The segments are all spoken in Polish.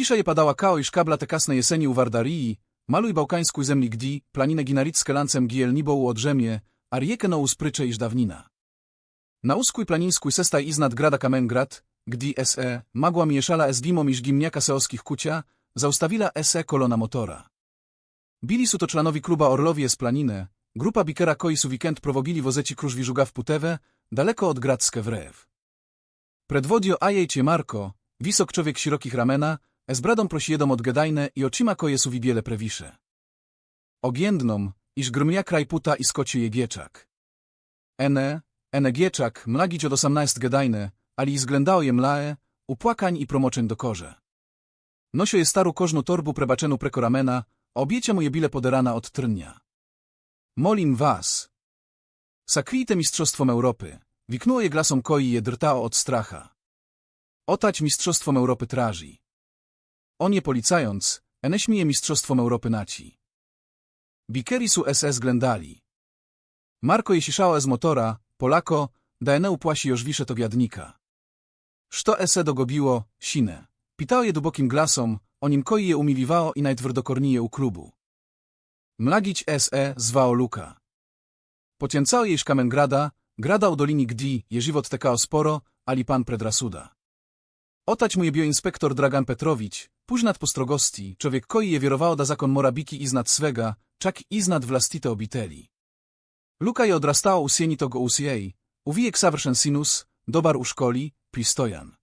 Kisza je padała kao i szkabla te kasne jeseni u Wardarii, maluj bałkańsku zemli gdi, planinę ginarickę lancem giel nibo u odrzemie, a riekę no usprycze iż dawnina. Na uskuj planińskuj sestaj iznad grada Kamengrad, gdi se, magła mieszala es dimom iż gimniaka seoskich kucia, zaustawila se kolona motora. Bili su to czlanowi kluba Orlowie z planinę, grupa bikera koi su weekend prowogili wozeci krużwi żuga w Putewę, daleko od Gradzkę wrew. Predwodio ajejcie Marko, wisok człowiek szerokich ramena, z bradą jedom odgedajne i oczyma koje su wibiele prewisze. Ogiędnom, iż grmia kraj puta i skocie je gieczak. Ene, ene gieczak, mlagić od osamnaest gedajne, ali izględao je mlae, upłakań i promoczeń do korze. Nosio je staru kożnu torbu prebaczenu preko ramena, obiecie mu je bile poderana od trnia. Molim was. Sakrijte mistrzostwom Europy, wiknuło je glasom koi je drtao od stracha. Otać mistrzostwom Europy traży. On je policając, eneśmi je mistrzostwom Europy naci. Bikeri su SS ględali. Marko je siszała z motora, Polako, da ene upłasi jożwisze to wiadnika. Szto ese dogobiło, sine. Pitao je dubokim glasom, o nim koi je umiliwało i najtwardokornije u klubu. Mlagić se zwao Luka. Pocięcało jej szkamen grada, u dolini gdi, je żywot tekao sporo, ali pan predrasuda. Otać mu je bioinspektor Dragan Petrowicz, późnat postrogosti, człowiek koi je wierowało da zakon morabiki iznad swega, czak iznad vlastite obiteli. Luka je odrastało u sieni togo usiej, uwijek savršen sinus, dobar u szkoli, pristojan.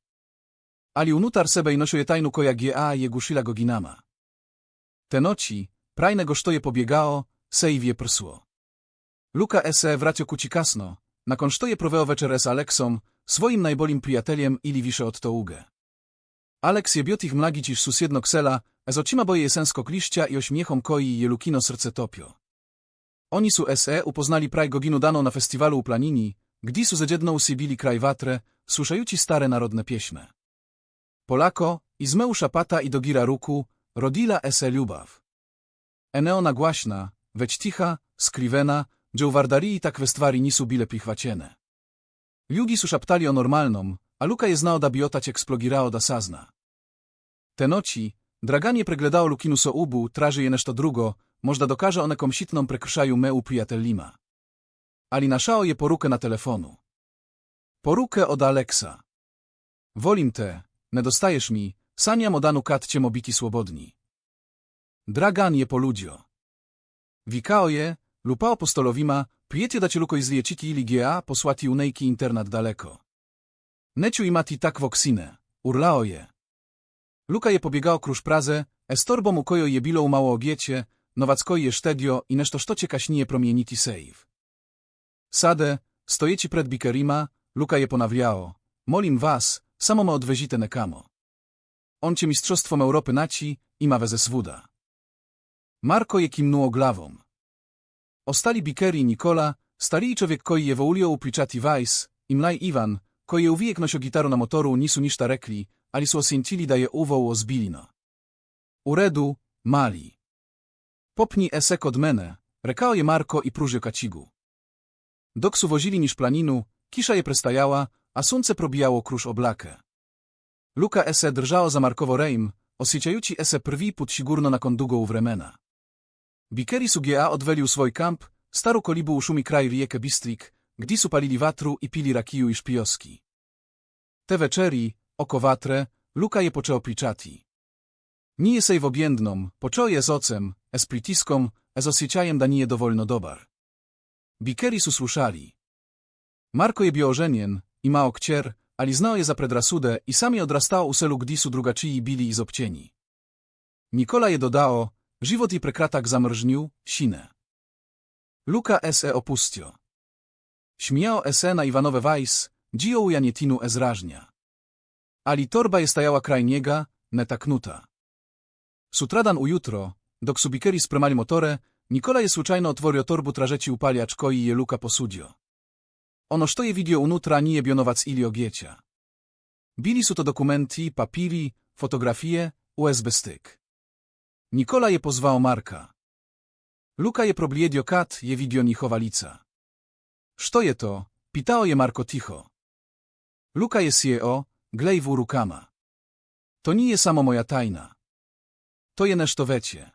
Ali unutar sebe i nosio je tajnu koja ga je gušila go ginama. Te noci, prajne go što je pobiegao, se i wie prsło. Luka ese wracio kuci kasno, nakon što je proveo večer s Aleksom, swoim najbolim prijateljem ili wisze od tougę. Aleks je biotich mlagić susjedno ksela, z oczyma boje jesensko kliścia i ośmiechom koi je lukino serce topio. Oni su se upoznali praj goginu dano na festiwalu u Planini, gdy su zedziedno usibili kraj watre, słyszajuci stare narodne pieśme. Polako, Izmeu Szapata i Dogira Ruku, rodila ese lubaw. Eneona głaśna, weć ticha, skriwena, gdzie u Wardarii tak westwari nisu bile prichwaciene. Ljugi su szaptali o normalnom, a Luka je znao da biotać eksplogirao da sazna. Te noci, draganie pregledao Lukinu so ubu, traży je nešto drugo, možda dokaże one komsitnom prekrszaju meu prijateljima. Ali naszao je porukę na telefonu. Porukę od Aleksa. Wolim te, ne dostajesz mi, saniam odanu katcie mobiki swobodni. Dragan je poludzio. Wikao je, lupao postolowima, pijecie dacie luko izlieciki ili ga, posłati unejki internat daleko. Neciu i mati tak woksine, urlao je. Luka je pobiegao kruż Prazę, estorbo mu kojo je bilo mało ogiecie, nowacko je sztedio i nešto sztocie kaśnije promieniti sejw. Sade, stojeci pred bikerima, Luka je ponawliao. Molim was, samo me odwezite nekamo. On cię mistrzostwom Europy naci, ima weze swuda. Marko je kimnuo glawą. Ostali bikeri Nikola, stali człowiek koji je woulio upliczati Weiss, imlaj Iwan, koji je uwijek nosio gitaru na motoru nisu ništa rekli, ali su osjęcili da je uwoł ozbilino. Uredu, mali. Popni esek od mene, rekao je Marko i pružio kacigu. Dok su wozili niż planinu, kisza je prestajała, a słońce probijało krusz oblakę. Luka ese drżało za Markowo rejm, osjećajući ese prvi put sigurno nakon dugo uvremena. Bikeri su ga odwelił swój kamp, staru kolibu uszumi kraj rijeke Bistrik, gdy su palili watru i pili rakiju i szpioski. Te večeri, oko watre, Luka je poczeo pliczati. Nije sej obiędnom, poczeo je z ocem, es pritiskom, es osjećajem da nije dowolno dobar. Bikeri su sluszali. Marko je bio ożenien, i ma okcier, ali znao je za predrasudę i sami odrastao u selu gdisu drugačiji bili iz obcieni. Nikola je dodao, żywot i prekratak zamrżnił, sine. Luka se opustio. Śmiao se na Iwanowe Weiss, dzio u Janietinu ezrażnia. Ali torba je stajała kraj niega, netaknuta. Sutradan ujutro, dok su bikeri spremali motore, Nikola je slučajno otvorio torbu trażeci upaliacz koi je Luka posudio. Ono što je vidio unutra nije bio novac ili ogjeća. Bili su to dokumenti, papiri, fotografije, USB styk. Nikola je pozvao Marka. Luka je probljedio kat, je vidio njihova lica. Što je to? Pitao je Marko ticho. Luka je sjeo, glejwu rukama. To nie je samo moja tajna. To je nešto veće.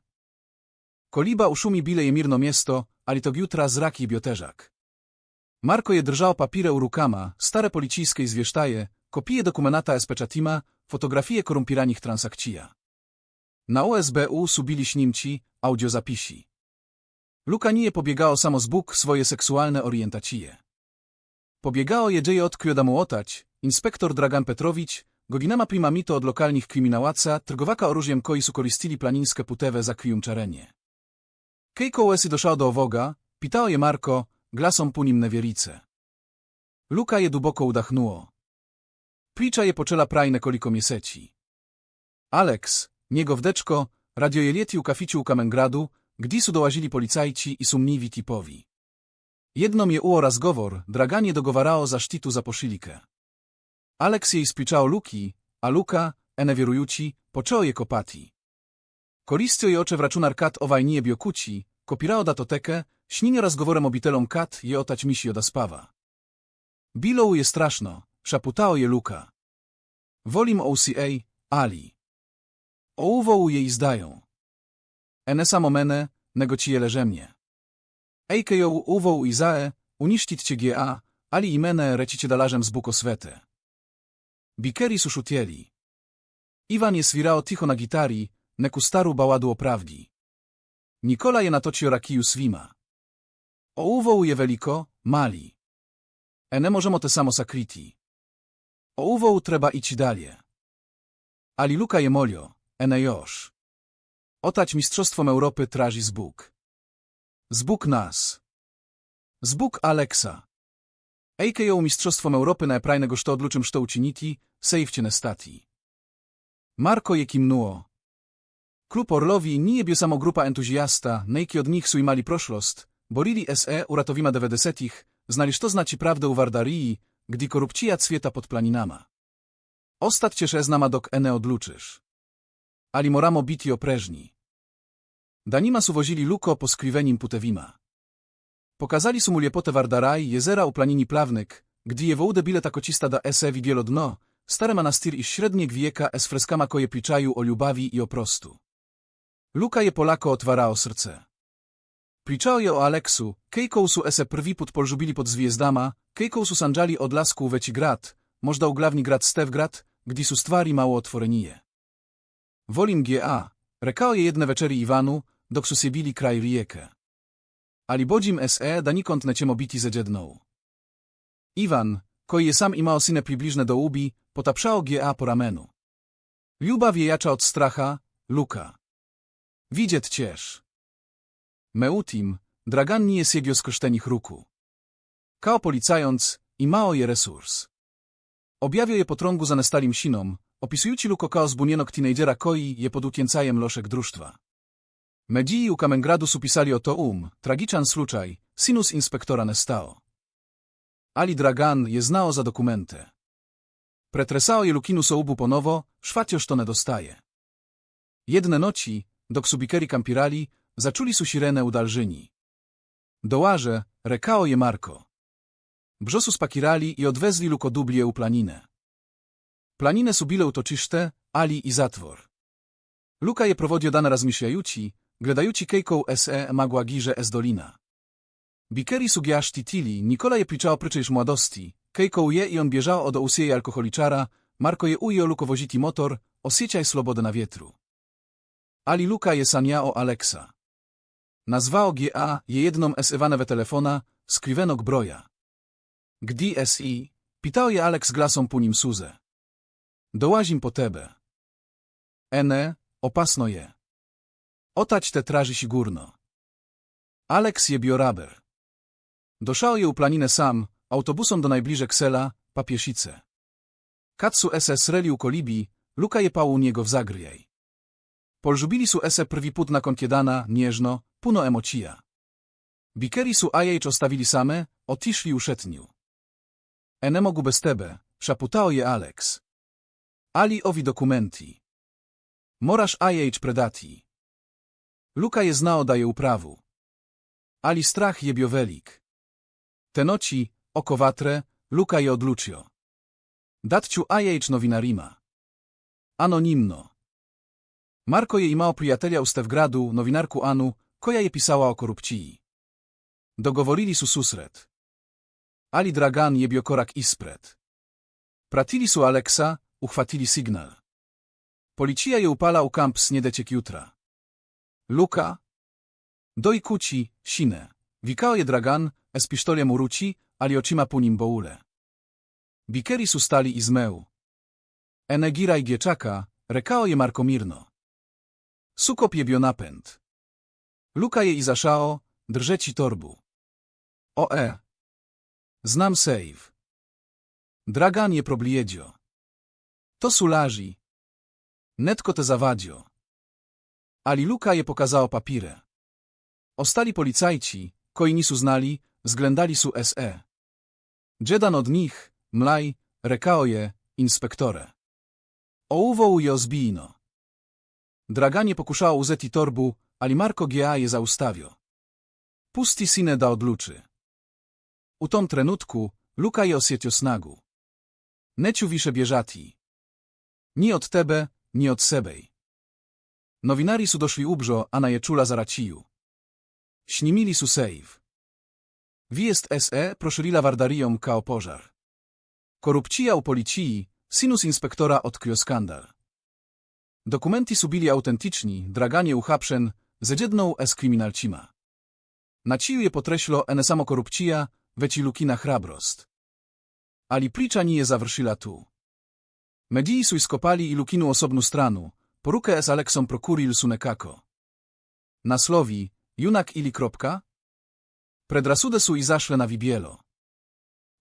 Koliba uszumi bile je mirno mjesto, ali tog jutra zrak je bio težak. Marko je držao papire u rukama, stare policijske izvještaje, kopije dokumenata spečatima, fotografije korumpiranih transakcija. Na OSBU su bili snimci, audiozapisi. Luka nije pobiegao samo zbóg swoje seksualne orientacije. Pobiegało je dzieje odkrył da mu otać, inspektor Dragan Petrowicz, godzinama prima mito od lokalnych kryminałaca, trgowaka oróżiem koi su koristili planinskie putewe za krijumczarenie. Kejko łesy doszał do owoga, pitao je Marko, glasom punim newierice. Luka je duboko udachnuło. Priča je poczęła prajne koliko mieseci. Alex, niego wdeczko, radio je lieti u kafici u Kamengradu, gdy su dołazili policajci i sumniwi tipowi. Jednom je uo razgovor, draganie dogovarao za štitu za pošilike. Alex jej spričao Luki, a Luka, ene vjerujući, počeo je kopati. Koristio je oče vračunar kat ovaj nije bio kući, kopirao datoteke, śninie obitelom kat je otać misio da spava. Bilo je strašno, szaputao je Luka. Volim OCA, Ali. Ouvou je izdają. Ene samo mene, nego ci je leżemnie. Ejkejo uwą Izae, unisztić cię GA, ali imene recicie dalarzem z bukoswete. Bikeri suszutieli. Iwan je swirao ticho na gitari, neku staru baładu o. Nikola je natoci rakiju swima. O uwą je veliko, mali. Ene możemo te samo sakriti. O uwą treba ići dalje. Ali Luka je molio, ene još. Otać Mistrzostwom Europy traži zbóg. Zbóg nas. Zbóg Aleksa. AKO Mistrzostwom Europy na prajnego što odluczym što učiniti, sejwcie stati. Marko je kimnuo. Klub Orlowi nie bio samo grupa entuzjasta, nejki od nich su imali prošlost, borili SE uratowima devedesetich, znali što znaci prawdę u Wardarii, gdy korupcija cwieta pod planinama. Ostat cieszę znama dok ene odluczysz. Ali moramo biti opreżni. Su wozili luko po skrivenim putewima. Pokazali su mu liepotę Wardaraj, jezera u planini Plawnyk, gdy je wołde bile takocista da ese wigielo dno, stare manastir i średnie gwieka es freskama koje pričaju o ljubavi i o prostu. Luka je Polako otwarao srce. Pričao je o Aleksu, kejkousu ese prvi put polżubili pod zwijezdama, kejkousu sanđali od lasku veci grad, možda u glavni grad Stevgrad, gdy su stvari mało otworenije. Volim G.A., rekao je jedne večeri Ivanu, dok su bili kraj rijeke. Ali bođim se da nikont nećemo biti zađednou. Iwan, koji je sam imao sine približne do ubi, potapszao G.A. po ramenu. Ljubav je jača od stracha, Luka. Widzieć ciesz. Meutim, Dragan nije sjegio skrštenih ruku. Kao policając, i mało je resurs. Objawio je potrągu za nestalim sinom, opisujući Luko kao zbunienok tinejdżera koi je pod ukięcajem loszek društva. Medii u Kamengradu su pisali o to um, tragiczan slučaj, sinus inspektora nestao. Ali Dragan je znao za dokumente. Pretresao je Lukinu soubu ponovo, szwacioż to ne dostaje. Jedne noci, dok su bikeri kampirali, zaczuli su sirenę u dalżyni. Dołaże, rekao je Marko. Brzosu spakirali i odwezli lukodublię u planinę. Planinę su bile utočište, ali i zatvor. Luka je prowodio dane razmišljajući, gledajući kejką se magła girze es dolina. Bikeri sugiasz titili, Nikola je pričao pryczejsz mładosti, kejką je i on bieżał od usieje alkoholiczara, Marko je ujo luko woziti motor, osjećaj slobodę na wietru. Ali Luka je sanjao Aleksa. Nazwao GA je jedną es Iwanewe telefona, skriwenok broja. Gdy SI, pitao je Alex glasom punim suze. Dołazim po tebe. Ene, opasno je. Otać te traży si górno. Alex je bioraber. Doszał je u planinę sam, autobusom do najbliżej Ksela, papiesice. Katsu SS reliu kolibi, luka je pału niego w zagryjej. Polżubili su ese prvi put na konkiedana, nieżno, puno emocija. Bikeri su ajejcz ostawili same, otiszli uszetniu. Ene mogu bez tebe, szaputao je Alex. Ali ovi dokumenti. Morasz ajejcz predati. Luka je znao da je u pravu. Ali strach je bio velik. Te noći, oko vatre, Luka je odlučio. Dat ću ajejč novinarima. Anonimno. Marko je imao prijatelja u Stevgradu, nowinarku Anu, koja je pisała o korupciji. Dogovorili su susret. Ali Dragan je bio korak ispred. Pratili su Aleksa, uhvatili signal. Policija je upala u kamp snjedećeg jutra. Luka? Doj kući, sine. Vikao je Dragan, es pištoljem u ruci, ali očima punim boule. Bikeri su stali iz. Enegira i Gieczaka, rekao je Marko mirno. Sukop je bio napęd. Luka je izašao, držeći torbu. O e. Znam save. Dragan je problijeđio. To su laži. Netko te zavadio. Ali Luka je pokazao papire. Ostali policajci, koji nisu znali, zględali su SE. Jedan od njih, Mlaj, rekao je, inspektore. Ouvou je ozbijno. Dragan je pokušao uzeti torbu, ali Marko G.A. je zaustavio. Pusti sine da odluczy. U tom trenutku Luka je osjetio snagu. Neću više bježati. Ni od tebe, ni od sebej. Novinari su došli ubžo, a na je čula za raciju. Śnimili su sejw. Wijest SE proszylila wardarijom kao pożar. Korupcija u policiji, sinus inspektora odkrył skandal. Dokumenti su bili autentyczni, draganie uhapšen, zedjedną es kriminalcima. Naciju je potreślo ene samo korupcija, veci lukina hrabrost. Ali priča nije završila tu. Mediji su iskopali i lukinu osobnu stranu, porukę es Aleksom prokuril su nekako. Naslowi, junak ili kropka? Predrasude su izašle na wibielo.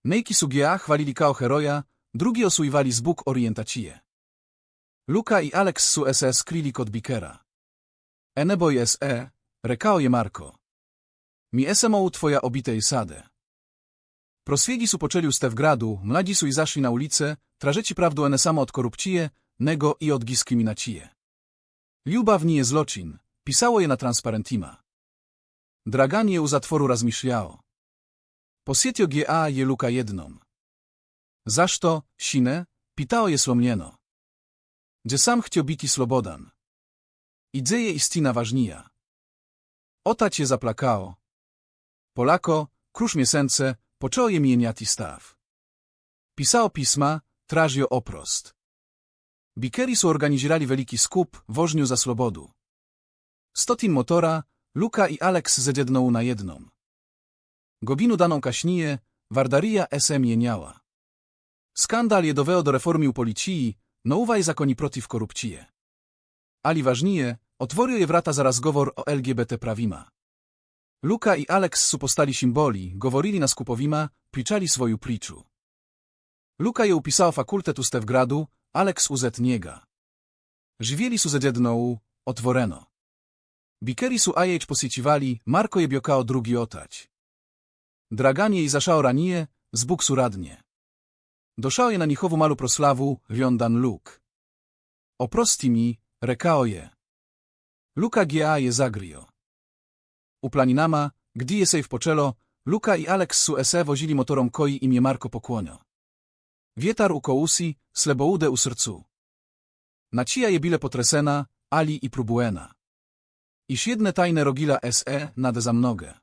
Nejki su GA chwalili kao heroja, drugi osujwali z Bóg orientacije. Luka i Alex su SS krili kod Bikera. Eneboj SE, rekao je Marko. Mi SMO twoja obitej sade. Proswiegi su poczęli u Stevgradu, mladzi su izašli na ulicę, trażeci prawdu ene samo od korupcije, nego i od diskriminacije. Ljubav nije zločin, pisało je na transparentima. Dragan je u zatworu razmišljao. Posjetio GA je Luka jednom. Zašto, sine, pitao je slomljeno. Gdzie sam htio biti slobodan. Idze je istina važnija. Otać je zaplakao. Polako, krusz miesence, poczęło je mieniati staw. Pisao pisma, tražio oprost. Bikeri su organizirali veliki skup, wożniu za slobodu. Stotin motora, Luka i Alex zedjedną na jedną. Gobinu daną kaśnije, Wardaria SM jeniała. Skandal je doveo do reformy u policiji, no uwaj zakoni protiv korupcije. Ali ważnije, otworio je vrata za razgovor o LGBT prawima. Luka i Alex su postali simboli, govorili na skupovima, pričali svoju priču. Luka je upisao fakultet u Stevgradu, Alex uzet njega. Živieli su zedjedną, otvoreno. Bikeri su ajeć posjećivali, Marko je bio kao drugi otać. Dragan je izašao ranije, zbog suradnie. Došao je na njihovu malu proslavu, Riondan Luk. Oprosti mi, rekao je. Luka G.A. je zagrio. U planinama, gdy je sejf poczelo, Luka i Alex su ese wozili motorom koi imię Marko pokłonio. Wietar u kołusi, sleboude u srcu. Nacija je bile potresena, Ali i próbuena. Iż jedne tajne rogila se nade za mnoge.